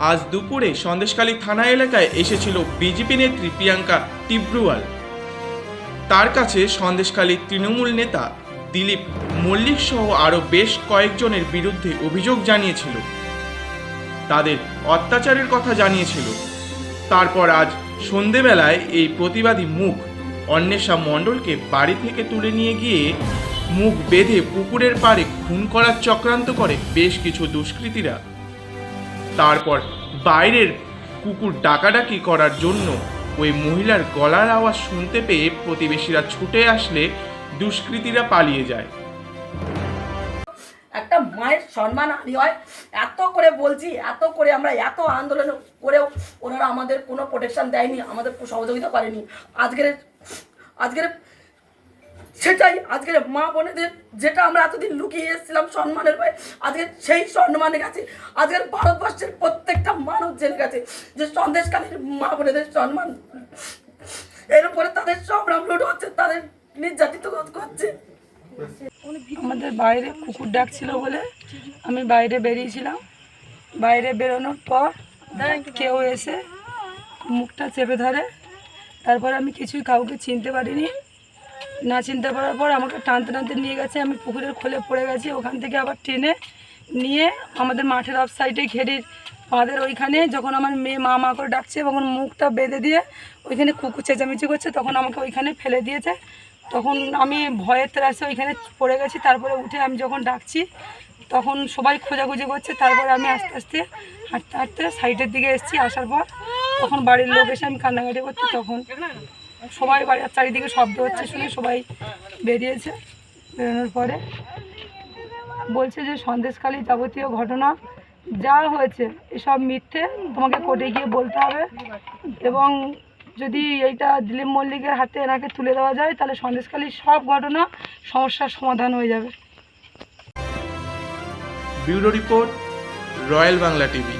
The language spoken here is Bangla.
আজ দুপুরে সন্দেশখালী থানা এলাকায় এসেছিল বিজেপি নেত্রী প্রিয়াঙ্কা টিব্রুয়াল তার কাছে সন্দেশখালী তৃণমূল নেতা দিলীপ মল্লিক সহ আরও বেশ কয়েকজনের বিরুদ্ধে অভিযোগ জানিয়েছিল। তাদের অত্যাচারের কথা জানিয়েছিল। তারপর আজ সন্ধেবেলায় এই প্রতিবাদী মুখ অন্বেষা মণ্ডলকে বাড়ি থেকে তুলে নিয়ে গিয়ে মুখ বেঁধে পুকুরের পাড়ে খুন করার চক্রান্ত করে বেশ কিছু দুষ্কৃতীরা। তারপর বাইরের কুকুর ডাকাডাকি করার জন্য ওই মহিলার গলার আওয়াজ শুনতে পেয়ে প্রতিবেশীরা ছুটে আসলে দুষ্কৃতীরা পালিয়ে যায়। একটা মায়ের সম্মান হানি হয়। এত করে বলছি, এত করে আমরা এত আন্দোলন করেও ওনারা আমাদের কোনো প্রোটেকশন দেয়নি, আমাদের সহযোগিতা করেনি। আজকের আজকের সেটাই আজকের মা বোনেদের যেটা আমরা এতদিন লুকিয়ে এসেছিলাম সম্মানের ভয়ে আজকে সেই সম্মানে গেছে আজকের ভারতবর্ষের প্রত্যেকটা মানুষ জেনে গেছে যে সন্দেশকালীর মা বোনেদের সম্মান। এর উপরে তাদের সংগ্রাম লুট হচ্ছে, তাদের নির্যাতিত করছে। আমাদের বাইরে কুকুর ডাকছিল বলে আমি বাইরে বেরিয়েছিলাম। বাইরে বেরোনোর পর কেউ এসে মুখটা চেপে ধরে। তারপর আমি কিছুই কাউকে চিনতে পারিনি। না চিনতে পারার পর আমাকে টানতে টানতে নিয়ে গেছে, আমি পুকুরের খোলে পড়ে গেছি, ওখান থেকে আবার টেনে নিয়ে আমাদের মাঠের অফ সাইডে ঘেরির আমাদের ওইখানে যখন আমার মেয়ে মা মা করে ডাকছে, তখন মুখটা বেঁধে দিয়ে ওইখানে কুকুর চেঁচামেচি করছে, তখন আমাকে ওইখানে ফেলে দিয়েছে। তখন আমি ভয়ের ত্রাসে ওইখানে পড়ে গেছি, তারপরে উঠে আমি যখন ডাকছি, তখন সবাই খোঁজাখুঁজি করছে, তারপরে আমি আস্তে আস্তে হাঁটতে হাঁটতে সাইডের দিকে এসেছি। আসার পর তখন বাড়ির লোক এসে আমি কান্নাকাটি করছি, তখন সবাই বাড়ির চারিদিকে শব্দ হচ্ছে শুনে সবাই বেরিয়েছে, বেরোনোর পরে। বলছে যে, সন্দেশখালী যাবতীয় ঘটনা যা হয়েছে, এসব মিথ্যে, তোমাকে কোর্টে গিয়ে বলতে হবে। এবং যদি এইটা দিলীপ মল্লিকের হাতে এনাকে তুলে দেওয়া যায়, তাহলে সন্দেশখালীর সব ঘটনা সমস্যার সমাধান হয়ে যাবে। Bureau report, royal Bangla TV.